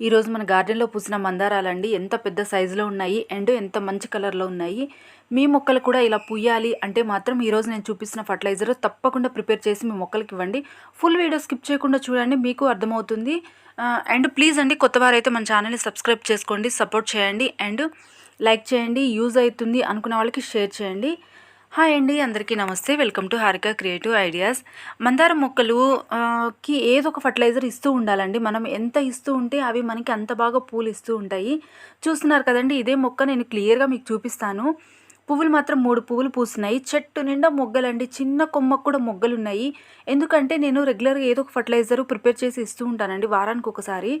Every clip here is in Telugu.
ఈరోజు మన గార్డెన్లో పూసిన మందారాలండి. ఎంత పెద్ద సైజులో ఉన్నాయి అండ్ ఎంత మంచి కలర్లో ఉన్నాయి. మీ మొక్కలు కూడా ఇలా పూయాలి అంటే మాత్రం ఈరోజు నేను చూపిస్తున్న ఫర్టిలైజర్ తప్పకుండా ప్రిపేర్ చేసి మీ మొక్కలకి ఇవ్వండి. ఫుల్ వీడియో స్కిప్ చేయకుండా చూడండి మీకు అర్థమవుతుంది. అండ్ ప్లీజ్ అండి కొత్త వారైతే మన ఛానల్ని సబ్స్క్రైబ్ చేసుకోండి సపోర్ట్ చేయండి. అండ్ లైక్ చేయండి యూజ్ అవుతుంది అనుకున్న వాళ్ళకి షేర్ చేయండి. హాయ్ అండి అందరికీ నమస్తే. Welcome to Harika creative ideas. మందార మొక్కలు కి ఏదో ఒక ఫర్టిలైజర్ ఇస్తూ ఉండాలండి. మనం ఎంత ఇస్తూ ఉంటే అవి మనకి అంత బాగా పూలు ఇస్తూ ఉంటాయి. చూస్తున్నారు కదండి ఇదే మొక్క నేను క్లియర్గా మీకు చూపిస్తాను. పువ్వులు మాత్రం మూడు పువ్వులు పూస్తున్నాయి. చెట్టు నిండా మొగ్గలండి. చిన్న కొమ్మకు కూడా మొగ్గలు ఉన్నాయి ఎందుకంటే నేను రెగ్యులర్గా ఏదో ఒక ఫర్టిలైజర్ ప్రిపేర్ చేసి ఇస్తూ ఉంటానండి వారానికి ఒకసారి.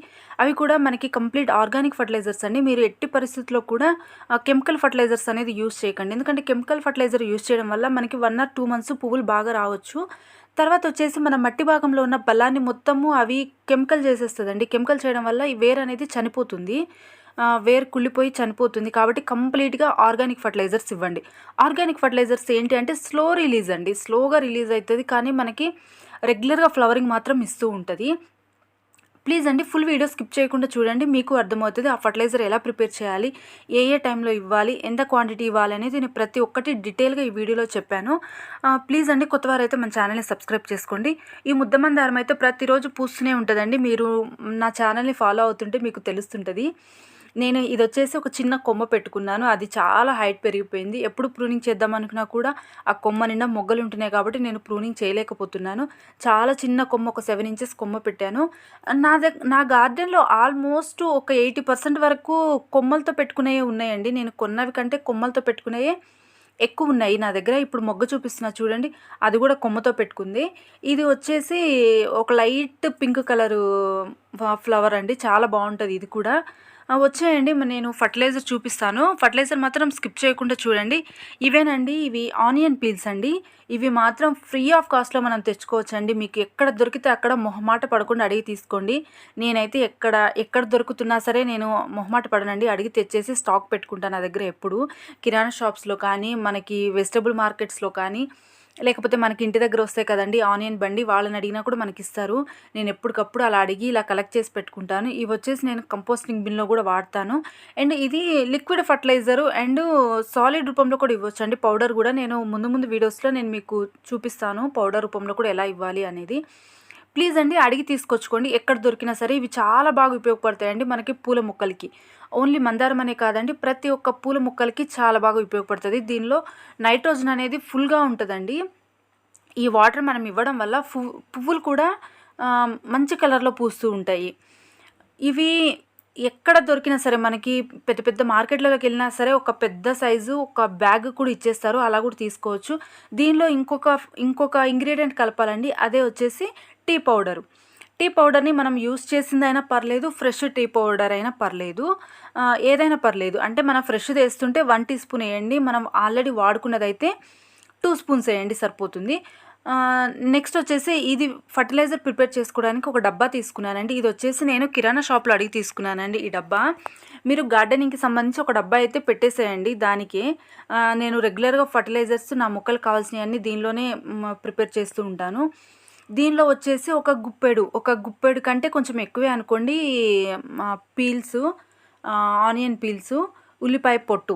అవి కూడా మనకి కంప్లీట్ ఆర్గానిక్ ఫర్టిలైజర్స్ అండి. మీరు ఎట్టి పరిస్థితుల్లో కూడా కెమికల్ ఫర్టిలైజర్స్ అనేది యూస్ చేయకండి. ఎందుకంటే కెమికల్ ఫర్టిలైజర్ యూస్ చేయడం వల్ల మనకి వన్ ఆర్ టూ మంత్స్ పువ్వులు బాగా రావచ్చు. తర్వాత వచ్చేసి మన మట్టి భాగంలో ఉన్న బలాన్ని మొత్తము అవి కెమికల్ చేసేస్తుందండి. కెమికల్ చేయడం వల్ల ఈ వేర్ అనేది చనిపోతుంది. వేరు కుళ్ళిపోయి చనిపోతుంది. కాబట్టి కంప్లీట్గా ఆర్గానిక్ ఫర్టిలైజర్స్ ఇవ్వండి. ఆర్గానిక్ ఫర్టిలైజర్స్ ఏంటి అంటే స్లో రిలీజ్ అండి. స్లోగా రిలీజ్ అవుతుంది కానీ మనకి రెగ్యులర్గా ఫ్లవరింగ్ మాత్రం ఇస్తూ ఉంటుంది. ప్లీజ్ అండి ఫుల్ వీడియో స్కిప్ చేయకుండా చూడండి. మీకు అర్థమవుతుంది ఆ ఫర్టిలైజర్ ఎలా ప్రిపేర్ చేయాలి ఏ ఏ టైంలో ఇవ్వాలి ఎంత క్వాంటిటీ ఇవ్వాలి అనేది నేను ప్రతి ఒక్కటి డీటెయిల్గా ఈ వీడియోలో చెప్పాను. ప్లీజ్ అండి కొత్త వారైతే మన ఛానల్ని సబ్స్క్రైబ్ చేసుకోండి. ఈ ముద్దమందారం అయితే ప్రతిరోజు పూస్తూనే ఉంటుందండి. మీరు నా ఛానల్ని ఫాలో అవుతుంటే మీకు తెలుస్తుంటుంది. నేను ఇది వచ్చేసి ఒక చిన్న కొమ్మ పెట్టుకున్నాను. అది చాలా హైట్ పెరిగిపోయింది. ఎప్పుడు ప్రూనింగ్ చేద్దాం అనుకున్నా కూడా ఆ కొమ్మ నిండా మొగ్గలు ఉంటున్నాయి కాబట్టి నేను ప్రూనింగ్ చేయలేకపోతున్నాను. చాలా చిన్న కొమ్మ ఒక సెవెన్ ఇంచెస్ కొమ్మ పెట్టాను. నా దగ్గర నా గార్డెన్లో ఆల్మోస్ట్ ఒక ఎయిటీ పర్సెంట్ వరకు కొమ్మలతో పెట్టుకునేవి ఉన్నాయండి. నేను కొన్నవి కంటే కొమ్మలతో పెట్టుకునేవే ఎక్కువ ఉన్నాయి. నా దగ్గర ఇప్పుడు మొగ్గ చూపిస్తున్నా చూడండి. అది కూడా కొమ్మతో పెట్టుకుంది. ఇది వచ్చేసి ఒక లైట్ పింక్ కలరు ఫ్లవర్ అండి. చాలా బాగుంటుంది ఇది కూడా. వచ్చేయండి నేను ఫర్టిలైజర్ చూపిస్తాను. ఫర్టిలైజర్ మాత్రం స్కిప్ చేయకుండా చూడండి. ఇవేనండి ఇవి ఆనియన్ పీల్స్ అండి. ఇవి మాత్రం ఫ్రీ ఆఫ్ కాస్ట్లో మనం తెచ్చుకోవచ్చండి. మీకు ఎక్కడ దొరికితే అక్కడ మొహమాట పడకుండా అడిగి తీసుకోండి. నేనైతే ఎక్కడ ఎక్కడ దొరుకుతున్నా సరే నేను మొహమాట పడనండి. అడిగి తెచ్చేసి స్టాక్ పెట్టుకుంటాను నా దగ్గర ఎప్పుడు. కిరాణా షాప్స్లో కానీ మనకి వెజిటబుల్ మార్కెట్స్లో కానీ. లేకపోతే మనకి ఇంటి దగ్గర వస్తాయి కదండి ఆనియన్ బండి వాళ్ళని అడిగినా కూడా మనకి ఇస్తారు నేను ఎప్పటికప్పుడు అలా అడిగి ఇలా కలెక్ట్ చేసి పెట్టుకుంటాను. ఇవి వచ్చేసి నేను కంపోస్టింగ్ బిన్లో కూడా వాడతాను. అండ్ ఇది లిక్విడ్ ఫర్టిలైజరు అండ్ సాలిడ్ రూపంలో కూడా ఇవ్వచ్చు అండి పౌడర్ కూడా నేను ముందు ముందు వీడియోస్లో నేను మీకు చూపిస్తాను పౌడర్ రూపంలో కూడా ఎలా ఇవ్వాలి అనేది. ప్లీజ్ అండి అడిగి తీసుకొచ్చుకోండి. ఎక్కడ దొరికినా సరే ఇవి చాలా బాగా ఉపయోగపడతాయండి మనకి పూల మొక్కలకి. ఓన్లీ మందారం అనే కాదండి ప్రతి ఒక్క పూల మొక్కలకి చాలా బాగా ఉపయోగపడుతుంది. దీనిలో నైట్రోజన్ అనేది ఫుల్గా ఉంటుందండి. ఈ వాటర్ మనం ఇవ్వడం వల్ల పువ్వు పువ్వులు కూడా మంచి కలర్లో పూస్తూ ఉంటాయి. ఇవి ఎక్కడ దొరికినా సరే మనకి పెద్ద పెద్ద మార్కెట్లలోకి వెళ్ళినా సరే ఒక పెద్ద సైజు ఒక బ్యాగ్ కూడా ఇచ్చేస్తారు. అలా కూడా తీసుకోవచ్చు. దీనిలో ఇంకొక ఇంకొక ఇంగ్రీడియంట్ కలపాలండి. అదే వచ్చేసి టీ పౌడరు. టీ పౌడర్ని మనం యూస్ చేసిందైనా పర్లేదు ఫ్రెష్ టీ పౌడర్ అయినా పర్లేదు. ఏదైనా పర్లేదు. అంటే మనం ఫ్రెష్ వేస్తుంటే వన్ టీ స్పూన్ వేయండి. మనం ఆల్రెడీ వాడుకున్నదైతే టూ స్పూన్స్ వేయండి సరిపోతుంది. నెక్స్ట్ వచ్చేసి ఇది ఫర్టిలైజర్ ప్రిపేర్ చేసుకోవడానికి ఒక డబ్బా తీసుకున్నానండి. ఇది వచ్చేసి నేను కిరాణా షాప్లో అడిగి తీసుకున్నానండి ఈ డబ్బా. మీరు గార్డెనింగ్కి సంబంధించి ఒక డబ్బా అయితే పెట్టేసేయండి దానికి. నేను రెగ్యులర్గా ఫర్టిలైజర్స్ నా మొక్కలకు కావాల్సినవన్నీ దీనిలోనే ప్రిపేర్ చేస్తూ ఉంటాను. దీనిలో వచ్చేసి ఒక గుప్పెడు ఒక గుప్పెడు కంటే కొంచెం ఎక్కువే అనుకోండి పీల్స్ ఆనియన్ పీల్స్ ఉల్లిపాయ పొట్టు.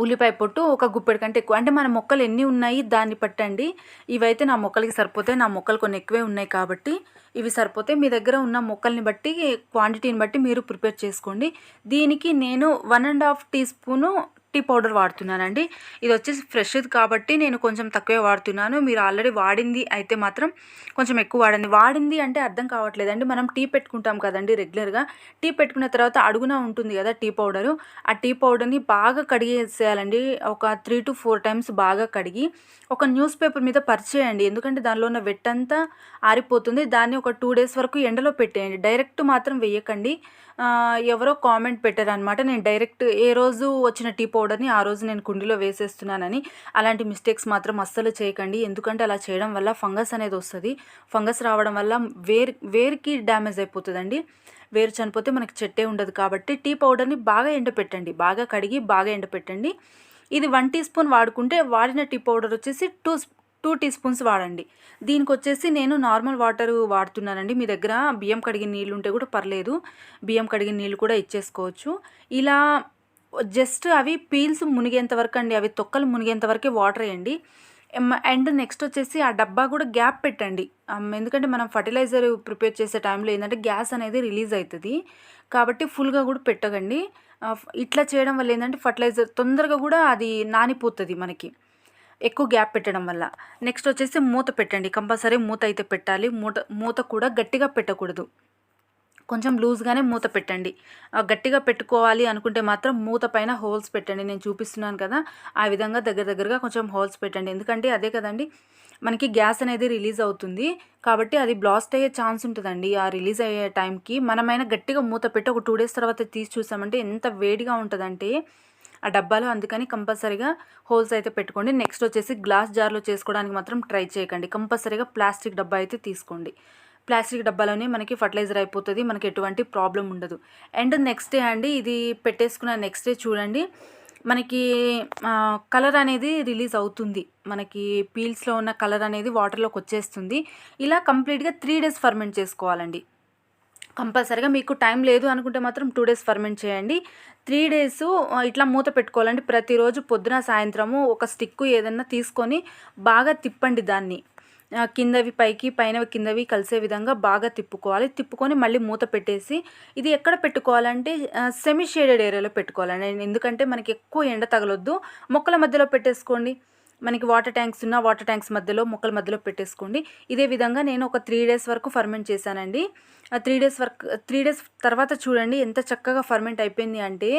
ఉల్లిపాయ పొట్టు ఒక గుప్పెడు కంటే ఎక్కువ. అంటే మన మొక్కలు ఎన్ని ఉన్నాయి దాన్ని పట్టండి. ఇవైతే నా మొక్కలకి సరిపోతాయి. నా మొక్కలు కొన్ని ఎక్కువే ఉన్నాయి కాబట్టి ఇవి సరిపోతాయి. మీ దగ్గర ఉన్న మొక్కల్ని బట్టి క్వాంటిటీని బట్టి మీరు ప్రిపేర్ చేసుకోండి. దీనికి నేను one and half tea spoon tea powder వాడుతున్నానండి. ఇది వచ్చేసి ఫ్రెష్ది కాబట్టి నేను కొంచెం తక్కువే వాడుతున్నాను. మీరు ఆల్రెడీ వాడింది అయితే మాత్రం కొంచెం ఎక్కువ వాడండి. వాడింది అంటే అర్థం కావట్లేదండి. మనం టీ పెట్టుకుంటాం కదండి రెగ్యులర్గా. టీ పెట్టుకున్న తర్వాత అడుగున ఉంటుంది కదా టీ పౌడరు. ఆ టీ పౌడర్ని బాగా కడిగేసేయాలండి. ఒక త్రీ టు ఫోర్ టైమ్స్ బాగా కడిగి ఒక న్యూస్ పేపర్ మీద పరిచేయండి. ఎందుకంటే దానిలో ఉన్న వెట్టంతా ఆరిపోతుంది. దాన్ని ఒక టూ డేస్ వరకు ఎండలో పెట్టేయండి. డైరెక్ట్ మాత్రం వేయకండి. ఎవరో కామెంట్ పెట్టారనమాట నేను డైరెక్ట్ ఏ రోజు వచ్చిన టీ పౌడర్ని ఆ రోజు నేను కుండీలో వేసేస్తున్నానని. అలాంటి మిస్టేక్స్ మాత్రం అస్సలు చేయకండి. ఎందుకంటే అలా చేయడం వల్ల ఫంగస్ అనేది వస్తుంది. ఫంగస్ రావడం వల్ల వేర్ వేర్కి డ్యామేజ్ అయిపోతుందండి. వేరు చనిపోతే మనకి చెట్టే ఉండదు కాబట్టి టీ పౌడర్ని బాగా ఎండపెట్టండి. బాగా కడిగి బాగా ఎండపెట్టండి. ఇది వన్ టీ స్పూన్ వాడుకుంటే వాడిన టీ పౌడర్ వచ్చేసి టూ టూ టీ స్పూన్స్ వాడండి. దీనికి వచ్చేసి నేను నార్మల్ వాటర్ వాడుతున్నానండి. మీ దగ్గర బియ్యం కడిగిన నీళ్ళు ఉంటే కూడా పర్లేదు. బియ్యం కడిగిన నీళ్ళు కూడా ఇచ్చేసుకోవచ్చు. ఇలా జస్ట్ అవి పీల్స్ మునిగేంత వరకు అండి అవి తొక్కలు మునిగేంత వరకే వాటర్ వేయండి. అండ్ నెక్స్ట్ వచ్చేసి ఆ డబ్బా కూడా గ్యాప్ పెట్టండి. ఎందుకంటే మనం ఫర్టిలైజర్ ప్రిపేర్ చేసే టైంలో ఏంటంటే గ్యాస్ అనేది రిలీజ్ అవుతుంది. కాబట్టి ఫుల్గా కూడా పెట్టకండి. ఇట్లా చేయడం వల్ల ఏంటంటే ఫర్టిలైజర్ తొందరగా కూడా అది నానిపోతుంది మనకి. ఎక్కువ గ్యాప్ పెట్టడం వల్ల. నెక్స్ట్ వచ్చేసి మూత పెట్టండి. కంపల్సరీ మూత అయితే పెట్టాలి. మూత మూత కూడా గట్టిగా పెట్టకూడదు. కొంచెం లూజ్గానే మూత పెట్టండి. గట్టిగా పెట్టుకోవాలి అనుకుంటే మాత్రం మూత పైన హోల్స్ పెట్టండి. నేను చూపిస్తున్నాను కదా ఆ విధంగా దగ్గర దగ్గరగా కొంచెం హోల్స్ పెట్టండి. ఎందుకంటే అదే కదండి మనకి గ్యాస్ అనేది రిలీజ్ అవుతుంది. కాబట్టి అది బ్లాస్ట్ అయ్యే ఛాన్స్ ఉంటుందండి. ఆ రిలీజ్ అయ్యే టైంకి మనమైనా గట్టిగా మూత పెట్టి ఒక టూ డేస్ తర్వాత తీసి చూసామంటే ఎంత వేడిగా ఉంటుందంటే ఆ డబ్బాలో అందుకని కంపల్సరీగా హోల్స్ అయితే పెట్టుకోండి. నెక్స్ట్ వచ్చేసి గ్లాస్ జార్లో చేసుకోవడానికి మాత్రం ట్రై చేయకండి. కంపల్సరీగా ప్లాస్టిక్ డబ్బా అయితే తీసుకోండి. ప్లాస్టిక్ డబ్బాలోనే మనకి ఫర్టిలైజర్ అయిపోతుంది. మనకి ఎటువంటి ప్రాబ్లం ఉండదు. అండ్ నెక్స్ట్ డే అండి ఇది పెట్టేసుకున్న నెక్స్ట్ డే చూడండి. మనకి కలర్ అనేది రిలీజ్ అవుతుంది. మనకి పీల్స్లో ఉన్న కలర్ అనేది వాటర్లోకి వచ్చేస్తుంది. ఇలా కంప్లీట్గా త్రీ డేస్ ఫర్మెంట్ చేసుకోవాలండి. కంపల్సరీగా మీకు టైం లేదు అనుకుంటే మాత్రం టూ డేస్ ఫర్మెంట్ చేయండి. త్రీ డేస్ ఇట్లా మూత పెట్టుకోవాలండి. ప్రతిరోజు పొద్దున సాయంత్రము ఒక స్టిక్ ఏదన్నా తీసుకొని బాగా తిప్పండి దాన్ని. కిందవి పైకి పైనవి కిందవి కలిసే విధంగా బాగా తిప్పుకోవాలి. తిప్పుకొని మళ్ళీ మూత పెట్టేసి ఇది ఎక్కడ పెట్టుకోవాలంటే సెమీ షేడెడ్ ఏరియాలో పెట్టుకోవాలండి. ఎందుకంటే మనకి ఎక్కువ ఎండ తగలొద్దు. మొక్కల మధ్యలో పెట్టేసుకోండి. మనకి వాటర్ ట్యాంక్స్ ఉన్న వాటర్ ట్యాంక్స్ మధ్యలో మొక్కల మధ్యలో పెట్టేసుకోండి. ఇదే విధంగా నేను ఒక త్రీ డేస్ వరకు ఫర్మెంట్ చేశానండి. ఆ త్రీ డేస్ వరకు త్రీ డేస్ తర్వాత చూడండి ఎంత చక్కగా ఫర్మెంట్ అయిపోయింది అంటే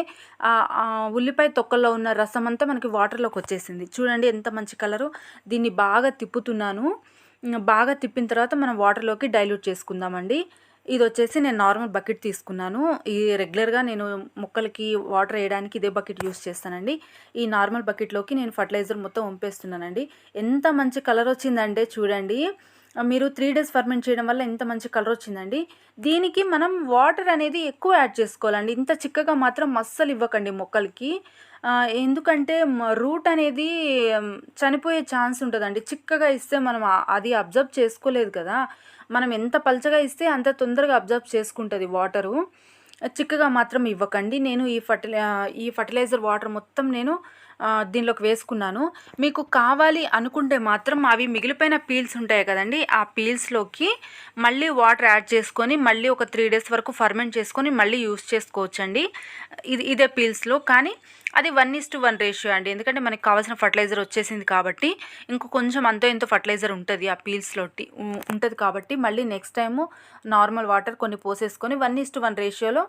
ఉల్లిపాయ తొక్కల్లో ఉన్న రసం అంతా మనకి వాటర్లోకి వచ్చేసింది. చూడండి ఎంత మంచి కలరు దీన్ని బాగా తిప్పుతున్నాను. బాగా తిప్పిన తర్వాత మనం వాటర్లోకి డైల్యూట్ చేసుకుందామండి. ఇది వచ్చేసి నేను నార్మల్ బకెట్ తీసుకున్నాను. ఈ రెగ్యులర్గా నేను మొక్కలకి వాటర్ వేయడానికి ఇదే బకెట్ యూస్ చేస్తానండి. ఈ నార్మల్ బకెట్లోకి నేను ఫర్టిలైజర్ మొత్తం వంపేస్తున్నానండి. ఎంత మంచి కలర్ వచ్చిందంటే చూడండి. మీరు త్రీ డేస్ ఫర్మెంట్ చేయడం వల్ల ఎంత మంచి కలర్ వచ్చిందండి. దీనికి మనం వాటర్ అనేది ఎక్కువ యాడ్ చేసుకోవాలండి. ఇంత చిక్కగా మాత్రం అస్సలు ఇవ్వకండి మొక్కలకి. ఎందుకంటే రూట్ అనేది చనిపోయే ఛాన్స్ ఉంటుందండి. చిక్కగా ఇస్తే మనం అది అబ్జర్వ్ చేసుకోలేదు కదా. మనం ఎంత పలచగా ఇస్తే అంత తొందరగా అబ్జర్బ్ చేసుకుంటుంది వాటరు. చిక్కగా మాత్రం ఇవ్వకండి. నేను ఈ ఫర్టిలై ఈ ఫర్టిలైజర్ వాటర్ మొత్తం నేను దీనిలోకి వేసుకున్నాను. మీకు కావాలి అనుకుంటే మాత్రం అవి మిగిలిపోయిన పీల్స్ ఉంటాయి కదండి ఆ పీల్స్లోకి మళ్ళీ వాటర్ యాడ్ చేసుకొని మళ్ళీ ఒక త్రీ డేస్ వరకు ఫర్మెంట్ చేసుకొని మళ్ళీ యూస్ చేసుకోవచ్చండి. ఇది ఇదే పీల్స్లో. కానీ అది one is to one ratio అండి. ఎందుకంటే మనకి కావాల్సిన ఫర్టిలైజర్ వచ్చేసింది కాబట్టి ఇంకో కొంచెం అంతో ఎంతో ఫర్టిలైజర్ ఉంటుంది ఆ పీల్స్లో ఉంటుంది కాబట్టి మళ్ళీ నెక్స్ట్ టైము నార్మల్ వాటర్ కొన్ని పోసేసుకొని వన్ ఇస్ టు వన్ రేషియోలో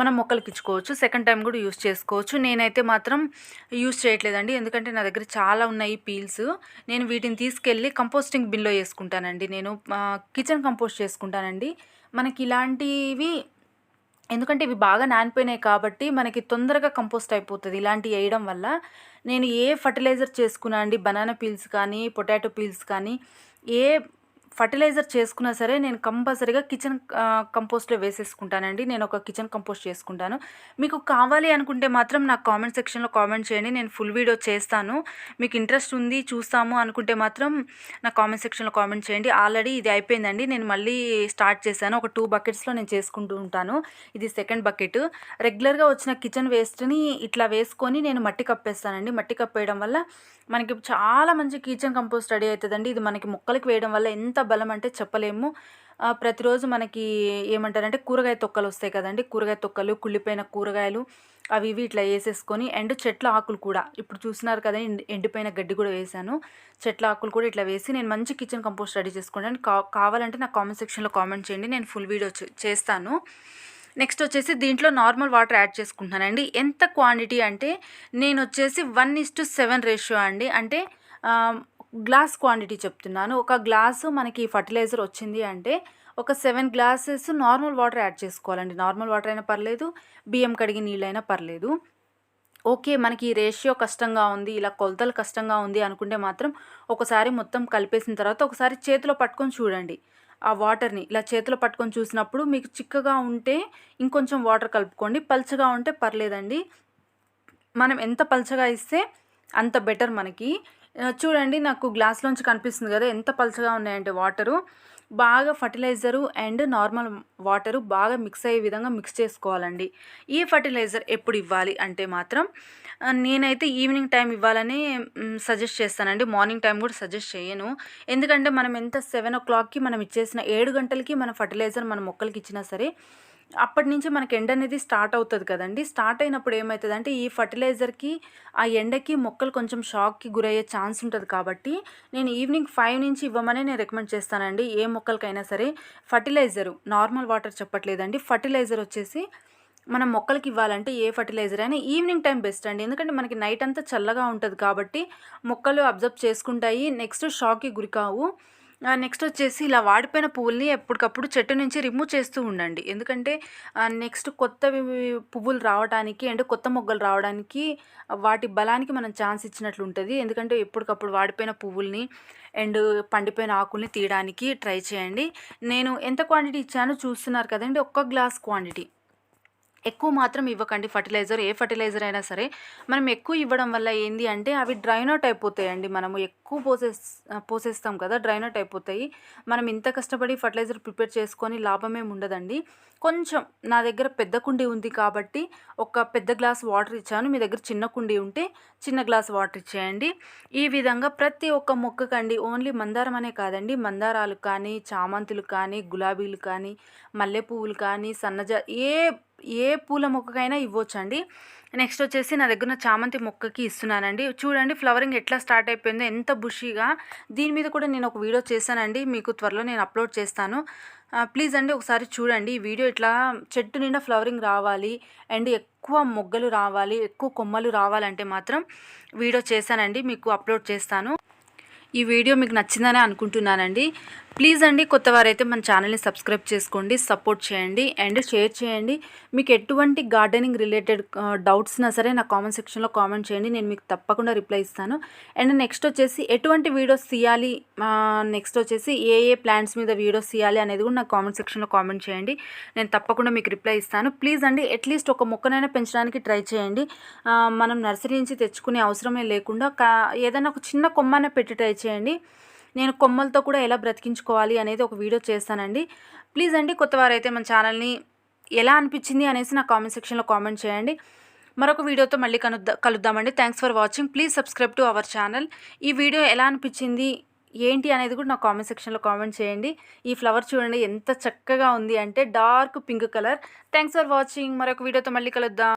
మనం మొక్కలకి ఇచ్చుకోవచ్చు. సెకండ్ టైం కూడా యూస్ చేసుకోవచ్చు. నేనైతే మాత్రం యూస్ చేయట్లేదండి. ఎందుకంటే నా దగ్గర చాలా ఉన్నాయి పీల్స్ నేను వీటిని తీసుకెళ్ళి కంపోస్టింగ్ బిన్లో వేసుకుంటానండి. నేను కిచెన్ కంపోస్ట్ చేసుకుంటానండి. మనకి ఇలాంటివి ఎందుకంటే ఇవి బాగా నానిపోయినాయి కాబట్టి మనకి తొందరగా కంపోస్ట్ అయిపోతుంది ఇలాంటివి వేయడం వల్ల. నేను ఏ ఫర్టిలైజర్ చేసుకున్నా అండి బనానా పీల్స్ కానీ పొటాటో పీల్స్ కానీ ఏ ఫర్టిలైజర్ చేసుకున్నా సరే నేను కంపల్సరీగా కిచెన్ కంపోస్ట్లో వేసేసుకుంటానండి. నేను ఒక కిచెన్ కంపోస్ట్ చేసుకుంటాను. మీకు కావాలి అనుకుంటే మాత్రం నాకు కామెంట్ సెక్షన్లో కామెంట్ చేయండి. నేను ఫుల్ వీడియో చేస్తాను. మీకు ఇంట్రెస్ట్ ఉంది చూస్తాము అనుకుంటే మాత్రం నా కామెంట్ సెక్షన్లో కామెంట్ చేయండి. ఆల్రెడీ ఇది అయిపోయిందండి. నేను మళ్ళీ స్టార్ట్ చేశాను. ఒక టూ బకెట్స్లో నేను చేసుకుంటూ ఉంటాను. ఇది సెకండ్ బకెట్. రెగ్యులర్గా వచ్చిన కిచెన్ వేస్ట్ని ఇట్లా వేసుకొని నేను మట్టి కప్పేస్తానండి. మట్టి కప్పేయడం వల్ల మనకి చాలా మంచి కిచెన్ కంపోస్ట్ రెడీ అవుతుందండి. ఇది మనకి మొక్కలకి వేయడం వల్ల ఎంత బలం అంటే చెప్పలేము. ప్రతిరోజు మనకి ఏమంటారంటే కూరగాయ తొక్కలు వస్తాయి కదండి. కూరగాయ తొక్కలు కుళ్ళిపోయిన కూరగాయలు అవి ఇవి ఇట్లా వేసేసుకొని అండ్ చెట్ల ఆకులు కూడా. ఇప్పుడు చూస్తున్నారు కదా ఎండిపోయిన గడ్డి కూడా వేసాను చెట్ల ఆకులు కూడా ఇట్లా వేసి నేను మంచి కిచెన్ కంపోస్ట్ రెడీ చేసుకుంటాను. కా కావాలంటే నాకు కామెంట్ సెక్షన్లో కామెంట్ చేయండి నేను ఫుల్ వీడియో చేస్తాను. నెక్స్ట్ వచ్చేసి దీంట్లో నార్మల్ వాటర్ యాడ్ చేసుకుంటున్నానండి. ఎంత క్వాంటిటీ అంటే నేను వచ్చేసి one is to seven ratio అండి. అంటే గ్లాస్ క్వాంటిటీ చెప్తున్నాను. ఒక గ్లాసు మనకి ఫర్టిలైజర్ వచ్చింది అంటే ఒక seven glasses normal water add చేసుకోవాలండి. నార్మల్ వాటర్ అయినా పర్లేదు బియ్యం కడిగి నీళ్ళైనా పర్లేదు. ఓకే మనకి ఈ రేషియో కష్టంగా ఉంది ఇలా కొలతలు కష్టంగా ఉంది అనుకుంటే మాత్రం ఒకసారి మొత్తం కలిపేసిన తర్వాత ఒకసారి చేతిలో పట్టుకొని చూడండి. ఆ వాటర్ని ఇలా చేతిలో పట్టుకొని చూసినప్పుడు మీకు చిక్కగా ఉంటే ఇంకొంచెం వాటర్ కలుపుకోండి. పల్చగా ఉంటే పర్లేదండి. మనం ఎంత పల్చగా ఇస్తే అంత బెటర్ మనకి. చూడండి నాకు గ్లాస్లోంచి కనిపిస్తుంది కదా ఎంత పలుచగా ఉన్నాయంటే వాటరు. బాగా ఫర్టిలైజరు అండ్ నార్మల్ వాటరు బాగా మిక్స్ అయ్యే విధంగా మిక్స్ చేసుకోవాలండి. ఈ ఫర్టిలైజర్ ఎప్పుడు ఇవ్వాలి అంటే మాత్రం నేనైతే ఈవినింగ్ టైం ఇవ్వాలని సజెస్ట్ చేస్తానండి. మార్నింగ్ టైం కూడా సజెస్ట్ చేయను. ఎందుకంటే మనం ఎంత సెవెన్ ఓ క్లాక్కి మనం ఇచ్చేసిన ఏడు గంటలకి మన ఫర్టిలైజర్ మన మొక్కలకి ఇచ్చినా సరే అప్పటి నుంచి మనకి ఎండ అనేది స్టార్ట్ అవుతుంది కదండి. స్టార్ట్ అయినప్పుడు ఏమవుతుంది అంటే ఈ ఫర్టిలైజర్కి ఆ ఎండకి మొక్కలు కొంచెం షాక్కి గురయ్యే ఛాన్స్ ఉంటుంది కాబట్టి నేను ఈవినింగ్ ఫైవ్ నుంచి ఇవ్వమని నేను రికమెండ్ చేస్తానండి. ఏ మొక్కలకైనా సరే ఫర్టిలైజరు నార్మల్ వాటర్ చెప్పట్లేదండి. ఫర్టిలైజర్ వచ్చేసి మనం మొక్కలకి ఇవ్వాలంటే ఏ ఫర్టిలైజర్ అయినా ఈవినింగ్ టైం బెస్ట్ అండి. ఎందుకంటే మనకి నైట్ అంతా చల్లగా ఉంటుంది కాబట్టి మొక్కలు అబ్జర్వ్ చేసుకుంటాయి నెక్స్ట్ షాక్కి గురికావు నెక్స్ట్ వచ్చేసి ఇలా వాడిపోయిన పువ్వుల్ని ఎప్పటికప్పుడు చెట్టు నుంచి రిమూవ్ చేస్తూ ఉండండి. ఎందుకంటే నెక్స్ట్ కొత్తవి పువ్వులు రావడానికి అంటే కొత్త మొగ్గలు రావడానికి వాటి బలానికి మనం ఛాన్స్ ఇచ్చినట్లు ఉంటుంది. ఎందుకంటే ఎప్పటికప్పుడు వాడిపోయిన పువ్వుల్ని అండ్ పండిపోయిన ఆకుల్ని తీయడానికి ట్రై చేయండి. నేను ఎంత క్వాంటిటీ ఇచ్చానో చూస్తున్నారు కదండి ఒక్క గ్లాస్ క్వాంటిటీ ఎక్కువ మాత్రం ఇవ్వకండి ఫర్టిలైజర్ ఏ ఫర్టిలైజర్ అయినా సరే. మనం ఎక్కువ ఇవ్వడం వల్ల ఏంది అంటే అవి డ్రైన్ అవుట్ అయిపోతాయండి. మనము ఎక్కువ పోసేస్ పోసేస్తాం కదా డ్రైన్ అవుట్ అయిపోతాయి. మనం ఇంత కష్టపడి ఫర్టిలైజర్ ప్రిపేర్ చేసుకొని లాభమేం ఉండదండి. కొంచెం నా దగ్గర పెద్ద కుండీ ఉంది కాబట్టి ఒక పెద్ద గ్లాస్ వాటర్ ఇచ్చాను. మీ దగ్గర చిన్న కుండీ ఉంటే చిన్న గ్లాస్ వాటర్ ఇచ్చేయండి. ఈ విధంగా ప్రతి ఒక్క మొక్కకండి ఓన్లీ మందారం అనే కాదండి. మందారాలు కానీ చామంతులు కానీ గులాబీలు కానీ మల్లె పువ్వులు కానీ సన్నజ ఏ ఏ పూల మొక్కకైనా ఇవ్వచ్చండి. నెక్స్ట్ వచ్చేసి నా దగ్గర చామంతి మొక్కకి ఇస్తున్నానండి. చూడండి ఫ్లవరింగ్ ఎట్లా స్టార్ట్ అయిపోయిందో ఎంత బుషీగా. దీని మీద కూడా నేను ఒక వీడియో చేశానండి. మీకు త్వరలో నేను అప్లోడ్ చేస్తాను. ప్లీజ్ అండి ఒకసారి చూడండి ఈ వీడియో ఇట్లా చెట్టు నిండా ఫ్లవరింగ్ రావాలి అండ్ ఎక్కువ మొగ్గలు రావాలి ఎక్కువ కొమ్మలు రావాలంటే మాత్రం వీడియో చేశానండి మీకు అప్లోడ్ చేస్తాను. ఈ వీడియో మీకు నచ్చిందని అనుకుంటున్నానండి. ప్లీజ్ అండి కొత్త వారైతే మన ఛానల్ని సబ్స్క్రైబ్ చేసుకోండి సపోర్ట్ చేయండి అండ్ షేర్ చేయండి. మీకు ఎటువంటి గార్డెనింగ్ రిలేటెడ్ డౌట్స్నా సరే నా కామెంట్ సెక్షన్లో కామెంట్ చేయండి నేను మీకు తప్పకుండా రిప్లై ఇస్తాను. అండ్ నెక్స్ట్ వచ్చేసి ఎటువంటి వీడియోస్ తీయాలి నెక్స్ట్ వచ్చేసి ఏ ఏ ప్లాంట్స్ మీద వీడియోస్ తీయాలి అనేది కూడా నా కామెంట్ సెక్షన్లో కామెంట్ చేయండి. నేను తప్పకుండా మీకు రిప్లై ఇస్తాను. ప్లీజ్ అండి అట్లీస్ట్ ఒక మొక్కనైనా పెంచడానికి ట్రై చేయండి. మనం నర్సరీ నుంచి తెచ్చుకునే అవసరమే లేకుండా కా ఏదైనా ఒక చిన్న కొమ్మనే పెట్టి ట్రై చేయండి. నేను కొమ్మలతో కూడా ఎలా బ్రతికించుకోవాలి అనేది ఒక వీడియో చేస్తానండి. ప్లీజ్ అండి కొత్తవారైతే మన ఛానల్ని ఎలా అనిపించింది అనేసి నా కామెంట్ సెక్షన్లో కామెంట్ చేయండి. మరొక వీడియోతో మళ్ళీ కలుద్దా కలుద్దామండి. Thanks for watching please subscribe to our channel ఈ వీడియో ఎలా అనిపించింది ఏంటి అనేది కూడా నా కామెంట్ సెక్షన్లో కామెంట్ చేయండి. ఈ ఫ్లవర్ చూడండి ఎంత చక్కగా ఉంది అంటే dark pink colour. Thanks for watching మరొక వీడియోతో మళ్ళీ కలుద్దాం.